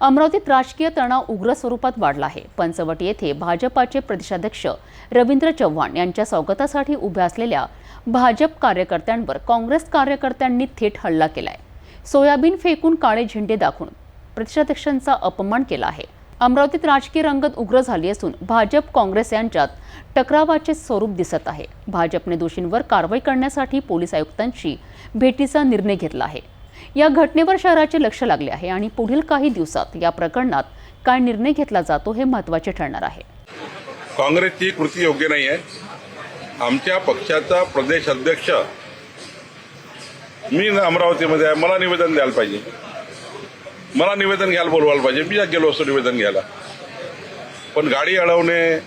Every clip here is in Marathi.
अमरावतीत राजकीय तणाव उग्र स्वरूपात वाढला आहे. पंचवटी येथे भाजपाचे प्रदेशाध्यक्ष रवींद्र चव्हाण यांच्या स्वागतासाठी उभ्या असलेल्या भाजप कार्यकर्त्यांवर काँग्रेस कार्यकर्त्यांनी थेट हल्ला केलाय. सोयाबीन फेकून काळे झेंडे दाखवून प्रदेशाध्यक्षांचा अपमान केला आहे. अमरावतीत राजकीय रंगत उग्र झाली असून भाजप काँग्रेस यांच्यात टकरावाचे स्वरूप दिसत आहे. भाजपने दोषींवर कारवाई करण्यासाठी पोलीस आयुक्तांशी भेटीचा निर्णय घेतला आहे. या घटनेवर शहराचे लक्ष लागले आहे आणि पुढील काही दिवसात या प्रकरणात काय निर्णय घेतला जातो हे महत्त्वाचे ठरणार आहे. काँग्रेसची कृती योग्य नाही आहे. आमच्या पक्षाचा प्रदेश अध्यक्ष मी अमरावतीमध्ये आहे. मला निवेदन द्यायला पाहिजे. मला निवेदन घ्यायला बोलवायला पाहिजे. मी गेलो असतो निवेदन घ्यायला. पण गाडी अडवणे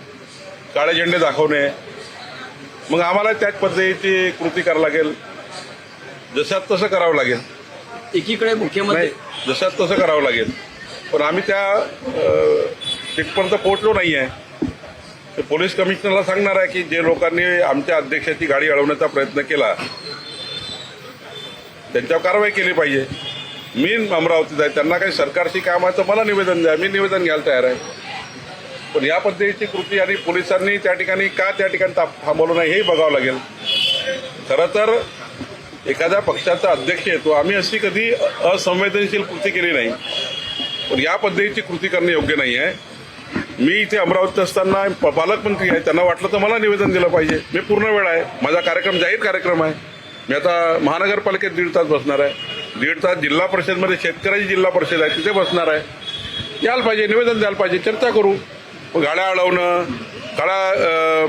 काळे झेंडे दाखवणे मग आम्हाला त्याच पद्धतीची कृती करावी लागेल. जशात तसं करावं लागेल. एकीकडे मुख्यमंत्री जसं तसं करावं लागेल. पण आम्ही त्या तिथपर्यंत पोहोचलो नाही आहे ते पोलीस कमिशनरला सांगणार आहे की जे लोकांनी आमच्या अध्यक्षाची गाडी अडवण्याचा प्रयत्न केला त्यांच्यावर कारवाई केली पाहिजे. मी अमरावतीत आहे. त्यांना काही सरकारशी काम आहे तर मला निवेदन द्या. मी निवेदन घ्यायला तयार आहे. पण या पद्धतीची कृती आणि पोलिसांनी त्या ठिकाणी का त्या ठिकाणी ताप- थांबवलं नाही हेही बघावं लागेल. खरं तर एखाद्या पक्षाचा अध्यक्ष येतो. आम्ही अशी कधी असंवेदनशील कृती केली नाही. पण या पद्धतीची कृती करणे योग्य नाही आहे. मी इथे अमरावती असताना प- पालकमंत्री आहे. त्यांना वाटलं तर मला निवेदन दिलं पाहिजे. मी पूर्ण वेळ आहे. माझा कार्यक्रम जाहीर कार्यक्रम आहे. मी आता महानगरपालिकेत दीड तास बसणार आहे. दीड तास जिल्हा परिषदमध्ये शेतकऱ्याची जिल्हा परिषद आहे. तिथे बसणार आहे. यायला पाहिजे. निवेदन द्यायला पाहिजे. चर्चा करू. मग गाड्या अडवणं काळा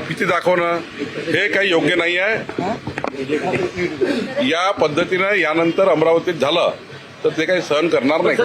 भीती दाखवणं हे काही योग्य नाही आहे. या पद्धतीनं यानंतर अमरावतीत झालं तर ते काही सहन करणार नाही.